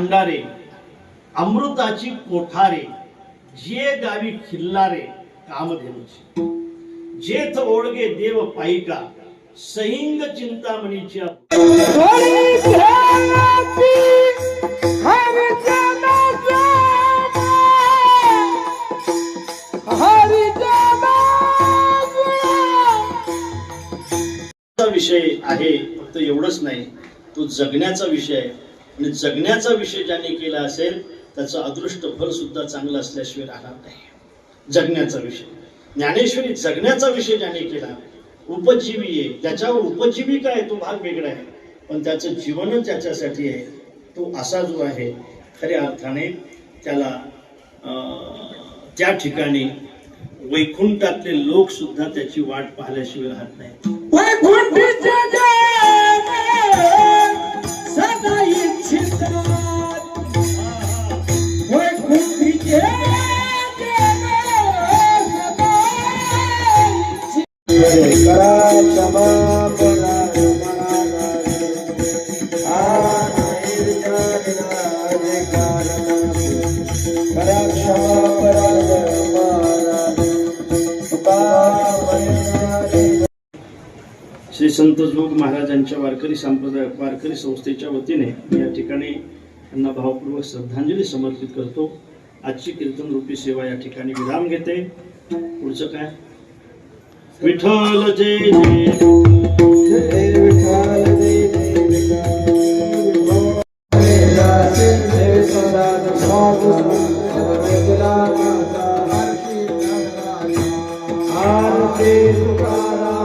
भंडारे अमृताची कोठारे जे गावी खिल्लारे कामधेनुची. जेथ ओळगे देव पायिका सहिंग चिंतामणीच्या विषय आहे फक्त एवढंच नाही तो जगण्याचा विषय आहे. आणि जगण्याचा विषय ज्याने केला असेल त्याचं अदृष्ट फल सुद्धा चांगलं असल्याशिवाय राहणार नाही. जगण्याचा विषय. ज्ञानेश्वरी जगण्याचा विषय ज्याने केला उपजीवी आहे. त्याच्यावर उपजीविका आहे? तो भाग वेगळा आहे. पण त्याचं जीवनच त्याच्यासाठी आहे. तो असा जो आहे खऱ्या अर्थाने त्याला अं, त्या ठिकाणी वैकुंठातले लोक सुद्धा त्याची वाट पाहिल्याशिवाय राहत नाही श्री संत जोग महाराजांच्या वारकरी संप्रदाय वारकरी संस्थेच्या वतीने या ठिकाणी त्यांना भावपूर्वक श्रद्धांजली समर्पित करतो. आजची कीर्तन रूपी सेवा या ठिकाणी विराम घेते. पुढचं काय? विठ्ठल जय जय Hare